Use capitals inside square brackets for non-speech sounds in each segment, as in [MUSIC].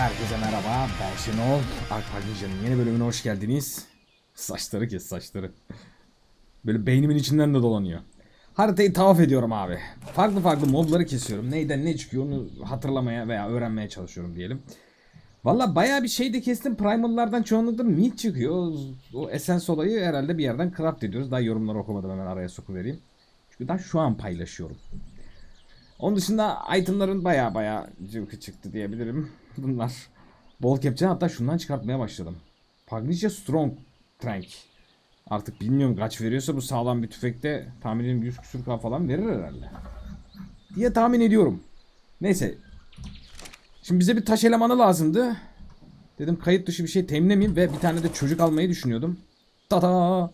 Herkese merhaba, ben Şenol. Arkadaşlarım yeni bölümüne hoş geldiniz. Saçları kes saçları. Böyle beynimin içinden de dolanıyor. Haritayı tavaf ediyorum abi. Farklı farklı mobları kesiyorum. Neyden ne çıkıyor onu hatırlamaya veya öğrenmeye çalışıyorum diyelim. Valla bayağı bir şey de kestim. Primal'lardan çoğunlukla meat çıkıyor. O essence olayı herhalde bir yerden craft ediyoruz. Daha yorumları okumadım hemen araya sokuvereyim. Çünkü daha şu an paylaşıyorum. Onun dışında itemların baya baya cıvkı çıktı diyebilirim. Bunlar. Bol kepçe hatta şundan çıkartmaya başladım. Pagnicia Strong Trank. Artık bilmiyorum kaç veriyorsa bu sağlam bir tüfekte tahminim 100 küsür K falan verir herhalde. Diye tahmin ediyorum. Neyse. Şimdi bize bir taş elemanı lazımdı. Dedim kayıt dışı bir şey temlemeyeyim ve bir tane de çocuk almayı düşünüyordum. Tada!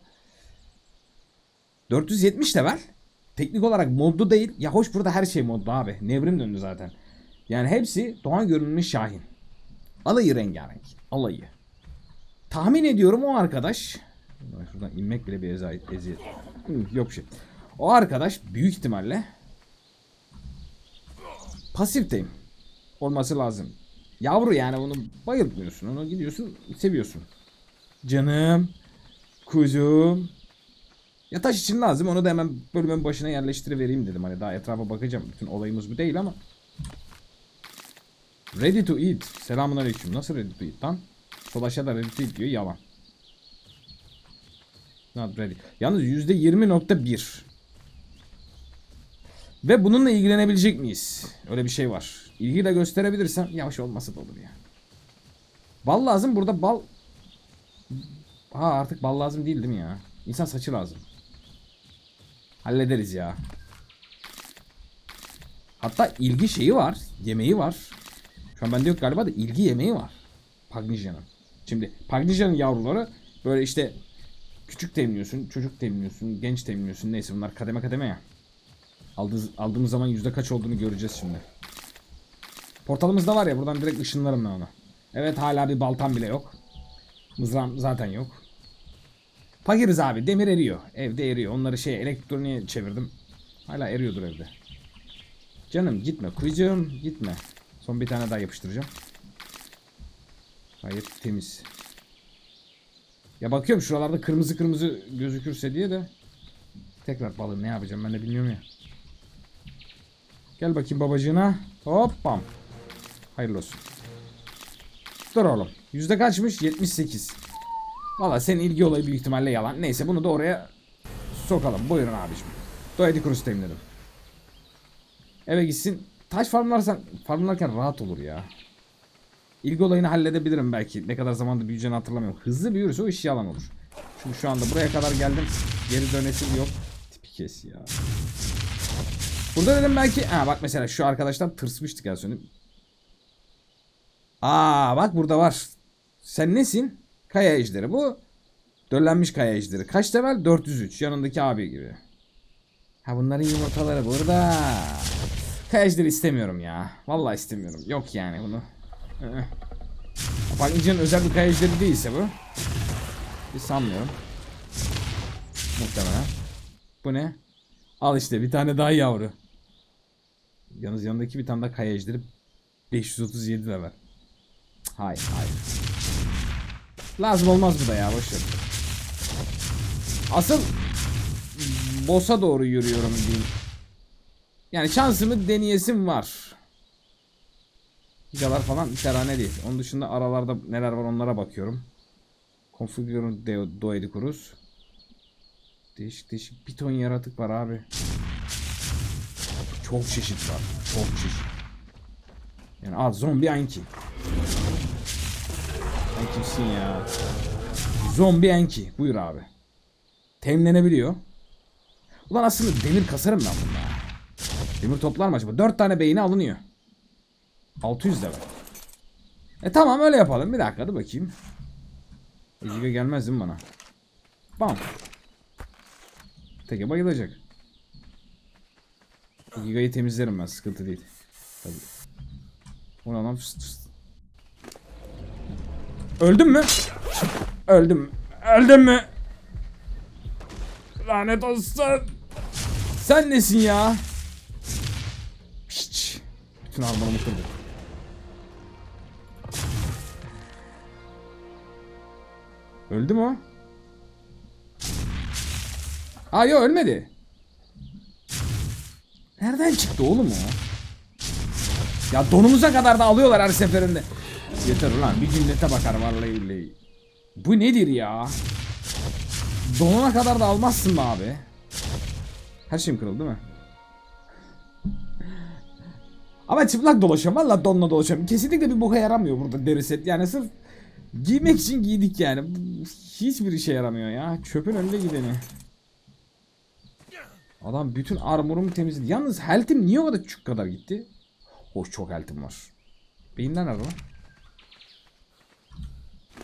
470 level. Teknik olarak modlu değil. Ya hoş burada her şey modlu abi. Nevrim döndü zaten. Yani hepsi Doğan görünümlü Şahin. Alayı rengarenk. Alayı. Tahmin ediyorum o arkadaş. Şuradan inmek bile bir eziyet. eziyet. Yok şey. O arkadaş büyük ihtimalle pasifteyim. Olması lazım. Yavru yani onu bayıltmıyorsun. Onu gidiyorsun seviyorsun. Canım. Kuzum. Ya taş için lazım onu da hemen bölümün başına yerleştirivereyim dedim. Hani daha etrafa bakacağım. Bütün olayımız bu değil ama. Ready to eat. Selamun aleyküm. Nasıl ready to eat lan? Sol aşağıda ready to eat diyor. Yalan. Not ready. Yalnız %20.1. Ve bununla ilgilenebilecek miyiz? Öyle bir şey var. İlgi de gösterebilirsem yavaş olması da olur ya. Bal lazım. Burada bal... Ha artık bal lazım değil değil mi ya? İnsan saçı lazım. Hallederiz ya. Hatta ilgi şeyi var. Yemeği var. Şu an bende yok galiba da ilgi yemeği var. Pagnicia'nın. Şimdi Pagnicia'nın yavruları böyle işte küçük temliyorsun, çocuk temliyorsun, genç temliyorsun. Neyse bunlar kademe kademe ya. Aldığımız, aldığımız zaman yüzde kaç olduğunu göreceğiz şimdi. Portalımız da var ya buradan direkt ışınlarım ben ona. Evet hala bir baltam bile yok. Mızrağım zaten yok. Fakiriz abi. Demir eriyor. Evde eriyor. Onları şey elektroniğe çevirdim. Hala eriyordur evde. Canım gitme. Kuyucuğum gitme. Son bir tane daha yapıştıracağım. Gayet temiz. Ya bakıyorum şuralarda kırmızı kırmızı gözükürse diye de. Tekrar balığı ne yapacağım ben de bilmiyorum ya. Gel bakayım babacığına. Hop bam. Hayırlı olsun. Dur oğlum. Yüzde kaçmış? 78. Valla senin ilgi olayı büyük ihtimalle yalan. Neyse bunu da oraya sokalım. Buyurun abicim. Doyedi Cruz temledim. Eve gitsin. Taş farmlarsan farmlarken rahat olur ya. İlgi olayını halledebilirim belki. Ne kadar zamanda büyüyeceğini hatırlamıyorum. Hızlı büyürse o iş yalan olur. Çünkü şu anda buraya kadar geldim. Geri dönesim yok. Tipi kes ya. Burada dedim belki... Ha bak mesela şu arkadaştan tırsmıştık ya sonra. Aa bak burada var. Sen nesin? Kaya ejderi bu. Döllenmiş kaya ejderi. Kaç level? 403. Yanındaki abi gibi. Ha bunların yumurtaları burada. Kaya ejderi istemiyorum ya. Vallahi istemiyorum. Yok yani bunu. Ee. Bak İnce'nin özel bir kaya ejderi değilse bu. Bir sanmıyorum. Muhtemelen. Bu ne? Al işte bir tane daha yavru. Yalnız yanındaki bir tane daha kaya ejderi 537 level. Hayır hayır. Lazım olmaz bu da ya boşver. Asıl boss'a doğru yürüyorum diyeyim. Yani şansımı deneyesim var. Gigalar falan şerane değil. Onun dışında aralarda neler var onlara bakıyorum. Configure de Doedi Cruz. Değişik değişik bir ton yaratık var abi. Çok çeşit var. Çok çeşit. Yani al zombi Anki. Sen kimsin ya? Zombi Enki. Buyur abi. Temlenebiliyor. Ulan aslında demir kasarım ben bunda. Demir toplar mı acaba? 4 tane beyni alınıyor. 600 level. E tamam öyle yapalım. Bir dakika dur bakayım. Eciga gelmez değil mi bana? Bam. Teke bayılacak. Giga'yı temizlerim ben sıkıntı değil. Tabii. Ona lan fıst fıst. Öldüm mü? Öldüm. Öldüm mü? Lanet olsun. Sen nesin ya? Piç. Bütün armağanımı kırdı. Öldü mü o? Aa yok ölmedi. Nereden çıktı oğlum o? Ya donumuza kadar da alıyorlar her seferinde. Yeter ulan bir cinnete bakar vallahi billahi. Bu nedir ya? Donuna kadar da almazsın mı abi? Her şeyim kırıldı değil mi? Ama çıplak dolaşıyorum. Valla donla dolaşıyorum. Kesinlikle bir boka yaramıyor burada deri set. Yani sırf giymek için giydik yani. Hiçbir işe yaramıyor ya. Çöpün önünde gideni. Adam bütün armorumu temizledi. Yalnız health'im niye o kadar küçük kadar gitti? Hoş çok health'im var. Beyinden lan?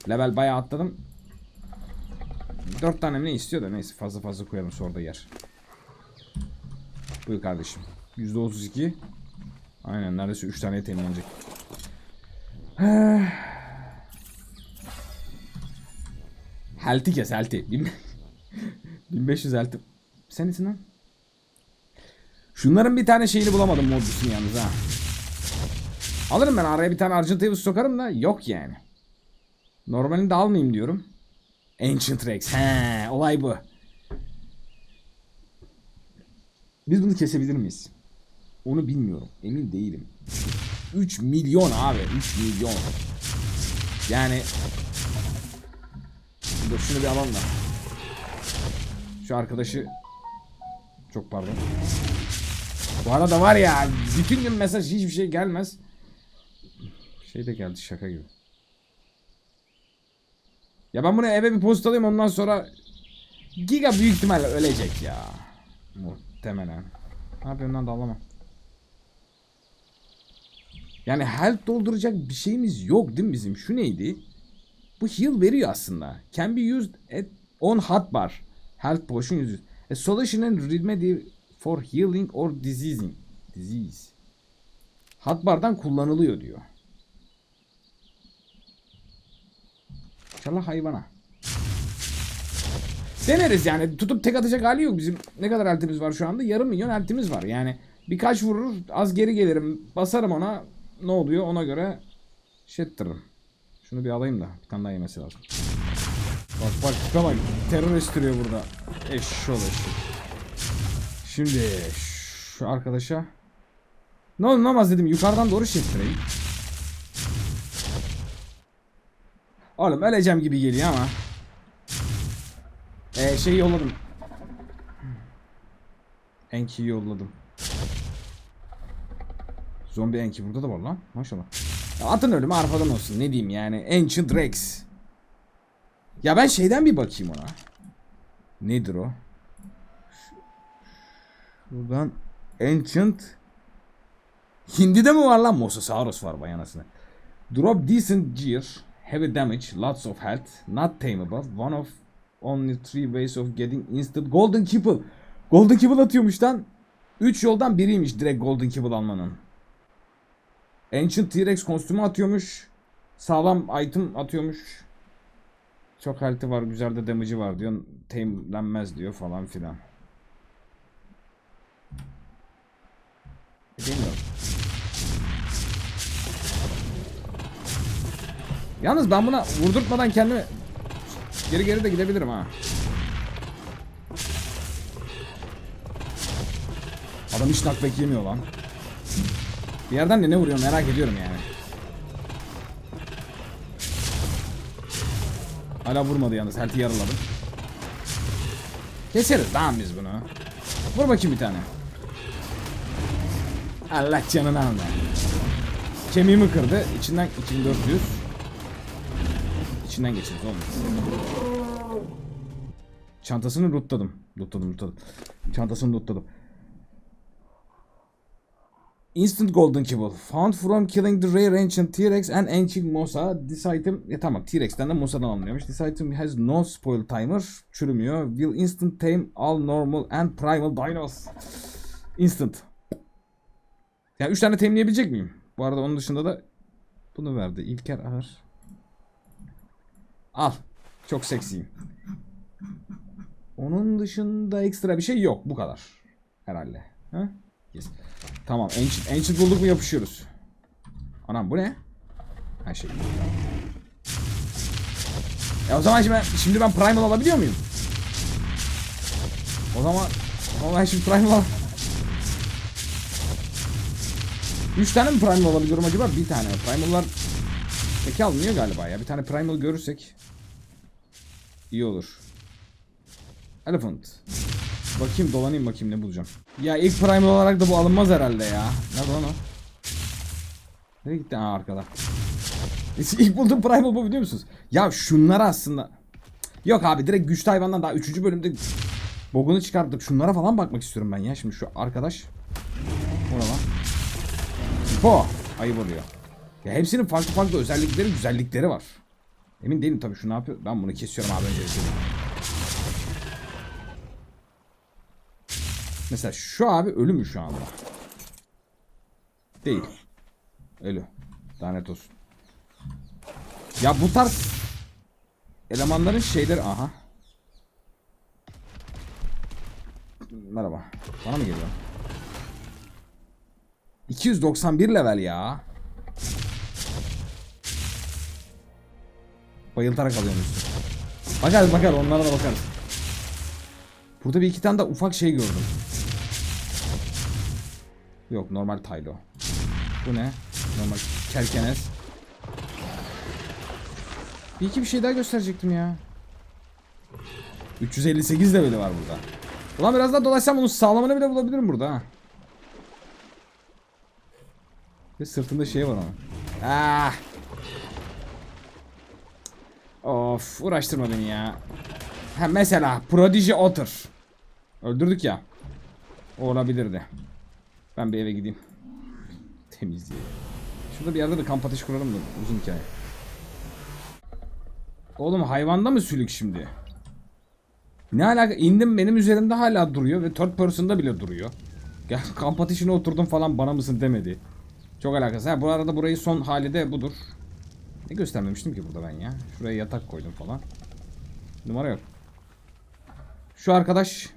Level bayağı atladım. 4 tane ne istiyor da neyse fazla fazla koyalım sonra da yer. Buyur kardeşim. %32. Aynen neredeyse 3 tane temizlenecek. [SIGHS] Helti kes helti. 1500 helti. Sen isin lan. Şunların bir tane şeyini bulamadım modusunu yalnız ha. Alırım ben araya bir tane Argentavis sokarım da yok yani. Normalini de almayayım diyorum. Ancient Rex. He, olay bu. Biz bunu kesebilir miyiz? Onu bilmiyorum. Emin değilim. 3 milyon abi. 3 milyon. Yani Dur şunu bir alalım da. Şu arkadaşı çok pardon. Bu arada var ya bütün gün mesaj hiçbir şey gelmez. Şey de geldi şaka gibi. Ya ben bunu eve bir post alayım ondan sonra Giga büyük ihtimalle ölecek ya. Muhtemelen. Ne yapıyorum lan dallamam. Yani health dolduracak bir şeyimiz yok değil mi bizim? Şu neydi? Bu heal veriyor aslında. Can be used at on hotbar. Health potion uses. A solution and remedy for healing or diseasing. Disease. Hotbar'dan kullanılıyor diyor. İnşallah hayvana. Deneriz yani. Tutup tek atacak hali yok. Bizim ne kadar eltimiz var şu anda? Yarım milyon eltimiz var. Yani birkaç vurur az geri gelirim. Basarım ona. Ne oluyor ona göre şey ettiririm. Şunu bir alayım da. Bir tane daha yemesi lazım. Bak bak tipe bak. Terör estiriyor burada. Eşşol eşşol. Şimdi şu arkadaşa ne olur ne olmaz dedim yukarıdan doğru şifreyi. Oğlum öleceğim gibi geliyor ama. Ee, şeyi yolladım. Enki'yi yolladım. Zombi Enki burada da var lan. Maşallah. Ya atın ölümü arpadan olsun. Ne diyeyim yani. Ancient Rex. Ya ben şeyden bir bakayım ona. Nedir o? Buradan Ancient Hindi'de mi var lan? Mosasaurus var vay anasını. Drop decent gear. Heavy damage. Lots of health. Not tameable. One of only three ways of getting instant golden kibble. Golden kibble atıyormuş lan. 3 yoldan biriymiş direkt golden kibble almanın. Ancient T-Rex kostümü atıyormuş. Sağlam item atıyormuş. Çok health'i var, güzel de damage'i var diyor. Tamelenmez diyor falan filan. Bilmiyorum. Yalnız ben buna vurdurtmadan kendimi geri geri de gidebilirim ha. Adam hiç knockback yemiyor lan. Bir yerden de ne vuruyor merak ediyorum yani. Hala vurmadı yalnız. Health'i yarıladım. Keseriz tamam biz bunu. Vur bakayım bir tane. Allah canını alma. Kemiğimi kırdı. İçinden 2400. İçinden geçeriz oğlum. Çantasını lootladım. Lootladım lootladım. Çantasını lootladım. Instant Golden Kibble. Found from killing the rare ancient T-Rex and ancient Mosa. This item... Ya tamam T-Rex'ten de Mosa'dan alınıyormuş. This item has no spoil timer. Çürümüyor. Will instant tame all normal and primal dinos. Instant. Yani 3 tane temleyebilecek miyim? Bu arada onun dışında da bunu verdi. İlker Ağır. Al. Çok seksiyim. Onun dışında ekstra bir şey yok. Bu kadar. Herhalde. Ha? Yes. Tamam. Ancient, ancient bulduk mu yapışıyoruz. Anam bu ne? Her şey. E o zaman şimdi ben, şimdi ben Primal alabiliyor muyum? O zaman o ben şimdi Primal al. 3 tane mi Primal alabiliyorum acaba? Bir tane. Primal'lar peki alınıyor galiba ya. Bir tane Primal görürsek iyi olur. Elephant. Bakayım dolanayım bakayım ne bulacağım. Ya ilk Primal olarak da bu alınmaz herhalde ya. Nerede lan o? Nereye gitti? Aa arkada. İlk bulduğum Primal bu biliyor musunuz? Ya şunlar aslında. Yok abi direkt güçlü hayvandan daha 3. bölümde bogunu çıkarttık. Şunlara falan bakmak istiyorum ben ya. Şimdi şu arkadaş. O ne lan? Po. Ayıp oluyor. Ya hepsinin farklı farklı özellikleri, güzellikleri var. Emin değilim tabii şu ne yapıyor. Ben bunu kesiyorum abi önce. Mesela şu abi ölü mü şu anda? Değil. Ölü. Lanet olsun. Ya bu tarz elemanların şeyleri aha. Merhaba. Bana mı geliyor? 291 level ya. Bayıltarak alıyormuşsun. Bakarız bakarız onlara da bakarız. Burada bir iki tane de ufak şey gördüm. Yok normal Taylo. Bu ne? Normal Kerkenes. Bir iki bir şey daha gösterecektim ya. 358 leveli var burada. Ulan biraz daha dolaşsam bunun sağlamını bile bulabilirim burada ha. Ve sırtında şey var ama. Ah. Of uğraştırma beni ya. Ha mesela Prodigy Otter. Öldürdük ya. O olabilirdi. Ben bir eve gideyim. Temizleyeyim. Şurada bir yerde de kamp ateşi kuralım da uzun hikaye. Oğlum hayvanda mı sülük şimdi? Ne alaka? İndim benim üzerimde hala duruyor ve third person'da bile duruyor. Gel kamp ateşine oturdum falan bana mısın demedi. Çok alakası. Ha bu arada burayı son hali de budur. Ne göstermemiştim ki burada ben ya. Şuraya yatak koydum falan. Numara yok. Şu arkadaş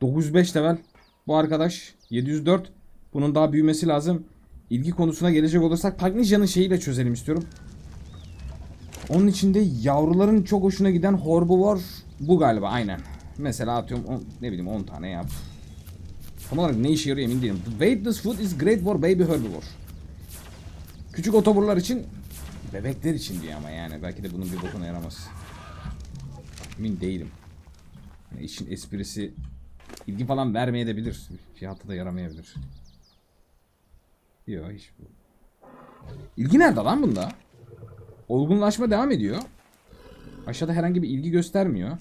905 level. Bu arkadaş 704. Bunun daha büyümesi lazım. İlgi konusuna gelecek olursak Pagnicia'nın şeyiyle çözelim istiyorum. Onun içinde yavruların çok hoşuna giden Herbivore bu galiba aynen. Mesela atıyorum on, ne bileyim 10 tane yap. Tam olarak ne işe yarıyor emin değilim. The weightless food is great for baby herbivore. Küçük otoburlar için bebekler için diye ama yani belki de bunun bir bokuna yaramaz. Emin değilim. Yani işin esprisi ilgi falan vermeye de bilir. Fiyatı da yaramayabilir. Yok hiç bu. İlgi nerede lan bunda? Olgunlaşma devam ediyor. Aşağıda herhangi bir ilgi göstermiyor.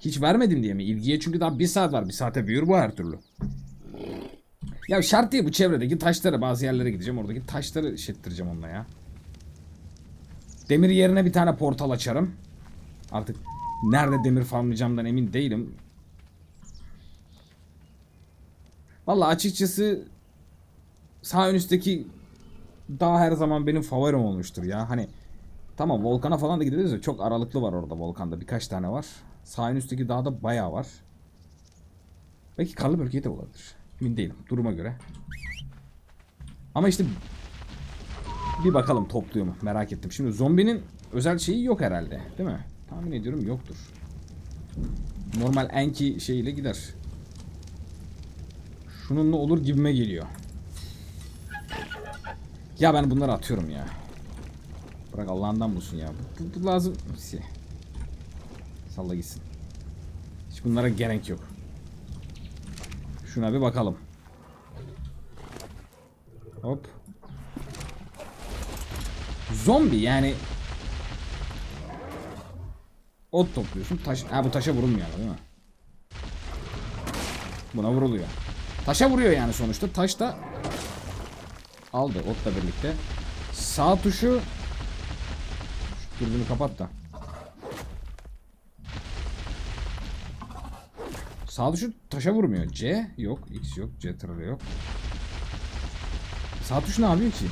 Hiç vermedim diye mi? İlgiye çünkü daha bir saat var. Bir saate büyür bu her türlü. Ya şart değil bu çevredeki taşları bazı yerlere gideceğim. Oradaki taşları işittireceğim onunla ya. Demir yerine bir tane portal açarım. Artık nerede demir farmlayacağımdan emin değilim. Vallahi açıkçası sağ ön üstteki dağ her zaman benim favorim olmuştur ya. Hani tamam volkana falan da gideriz de çok aralıklı var orada volkanda birkaç tane var. Sağ ön dağda bayağı var. Belki karlı bölgeye de olabilir. Emin değilim duruma göre. Ama işte bir bakalım topluyor mu merak ettim. Şimdi zombinin özel şeyi yok herhalde değil mi? Tahmin ediyorum yoktur. Normal enki şeyiyle gider. Şununla olur gibime geliyor. Ya ben bunları atıyorum ya. Bırak Allah'ından bulsun ya. Bu, bu lazım. Salla gitsin. Hiç bunlara gerek yok. Şuna bir bakalım. Hop. Zombi yani Ot topluyorsun. Taş ha bu taşa vurulmuyor değil mi? Buna vuruluyor. Taşa vuruyor yani sonuçta. Taş da aldı otla birlikte. Sağ tuşu şu dürbünü kapat da. Sağ tuşu taşa vurmuyor. C yok. X yok. C tırı yok. Sağ tuş ne yapıyor ki?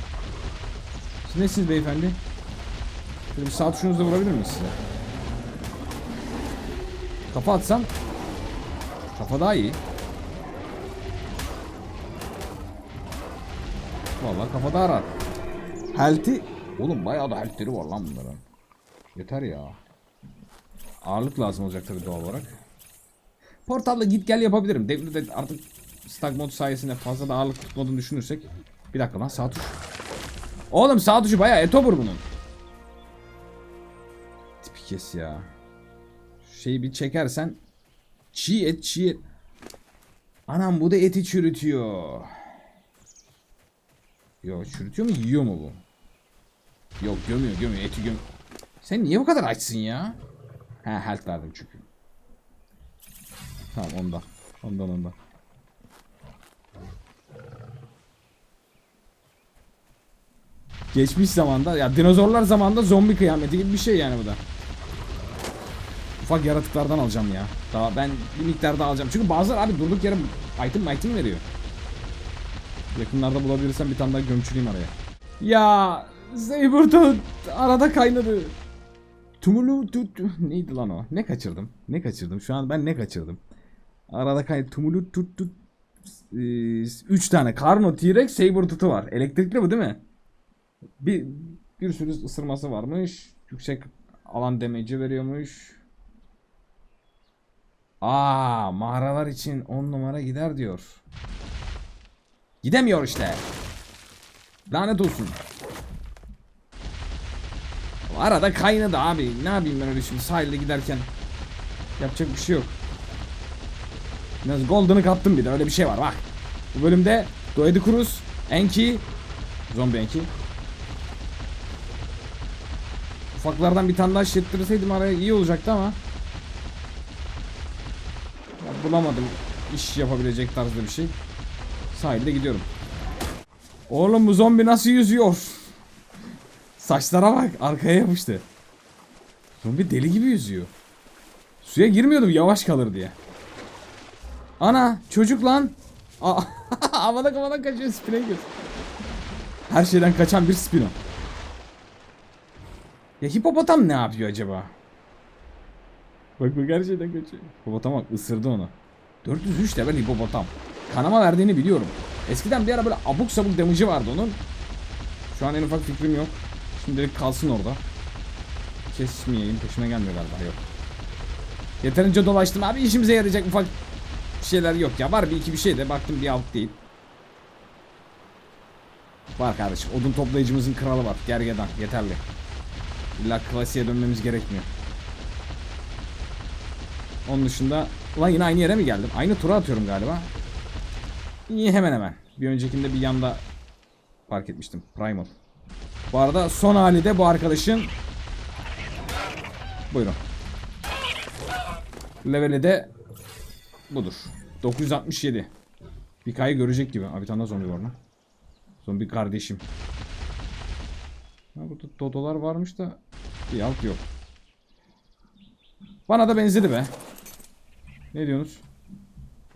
Siz nesiniz beyefendi? Şöyle bir sağ tuşunuzla vurabilir miyiz size? Kafa atsam Kafa daha iyi. Vallahi kafa daha rahat. Health'i Oğlum bayağı da health'leri var lan bunların. Yeter ya. Ağırlık lazım olacak tabii doğal olarak. Portalla git gel yapabilirim. Devri'de artık stack mod sayesinde fazla da ağırlık tutmadığını düşünürsek. Bir dakika lan sağ tuş. Oğlum sağ tuşu bayağı etobur bunun. Tipi kes ya. Şeyi bir çekersen. Çiğ et çiğ et. Anam bu da eti çürütüyor. Yok çürütüyor mu yiyor mu bu? Yok gömüyor gömüyor eti göm. Sen niye bu kadar açsın ya? He health verdim çünkü. Tamam ondan. Ondan ondan. Geçmiş zamanda ya dinozorlar zamanında zombi kıyameti gibi bir şey yani bu da. Ufak yaratıklardan alacağım ya. Daha ben bir miktar daha alacağım. Çünkü bazıları abi durduk yere item item veriyor. Yakınlarda bulabilirsem bir tane daha gömçüleyim araya. Ya Sabertooth arada kaynadı. Tumulu tut neydi lan o? Ne kaçırdım? Ne kaçırdım? Şu an ben ne kaçırdım? Arada kay Tumulu tut tut 3 tane Karno T-Rex Sabertooth'u var. Elektrikli bu değil mi? Bir bir sürü ısırması varmış. Yüksek alan damage'i veriyormuş. Aa, mağaralar için 10 numara gider diyor. Gidemiyor işte. Lanet olsun. Arada kaynadı abi. Ne yapayım ben öyle şimdi sahilde giderken. Yapacak bir şey yok. Biraz golden'ı kaptım bir de öyle bir şey var bak. Bu bölümde Doedi Enki, Zombi Enki. Ufaklardan bir tane daha şirttirseydim araya iyi olacaktı ama. Ya bulamadım iş yapabilecek tarzda bir şey. Sahilde gidiyorum. Oğlum bu zombi nasıl yüzüyor? Saçlara bak arkaya yapıştı. Zombi deli gibi yüzüyor. Suya girmiyordum yavaş kalır diye. Ana çocuk lan. [LAUGHS] Havada havada kaçıyor spine gidiyor. Her şeyden kaçan bir spino. Ya hipopotam ne yapıyor acaba? Bak bak her şeyden kaçıyor. Hipopotam bak ısırdı onu. 403 level hipopotam. Kanama verdiğini biliyorum. Eskiden bir ara böyle abuk sabuk damage'ı vardı onun. Şu an en ufak fikrim yok. Şimdilik kalsın orada. Kesmeyeyim peşime gelmiyor galiba yok. Yeterince dolaştım abi işimize yarayacak ufak şeyler yok ya. Var bir iki bir şey de baktım bir alt değil. Var kardeşim odun toplayıcımızın kralı var. Gergedan yeterli. İlla klasiğe dönmemiz gerekmiyor. Onun dışında Ulan yine aynı yere mi geldim? Aynı tura atıyorum galiba. İyi hemen hemen. Bir öncekinde bir yanda fark etmiştim. Primal. Bu arada son hali de bu arkadaşın Buyurun. Leveli de budur. 967. Bir kayı görecek gibi. Abi bir tane zombi var lan. Zombi kardeşim. Ha, burada dodolar varmış da bir alt yok. Bana da benzedi be. Ne diyorsunuz?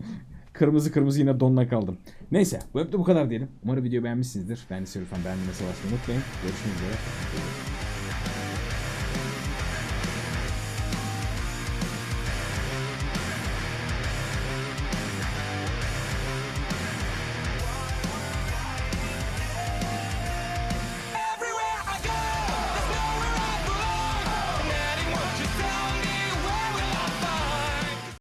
[LAUGHS] kırmızı kırmızı yine donla kaldım. Neyse bu hep de bu kadar diyelim. Umarım video beğenmişsinizdir. Ben de beğenmeyi basmayı unutmayın. Görüşmek üzere.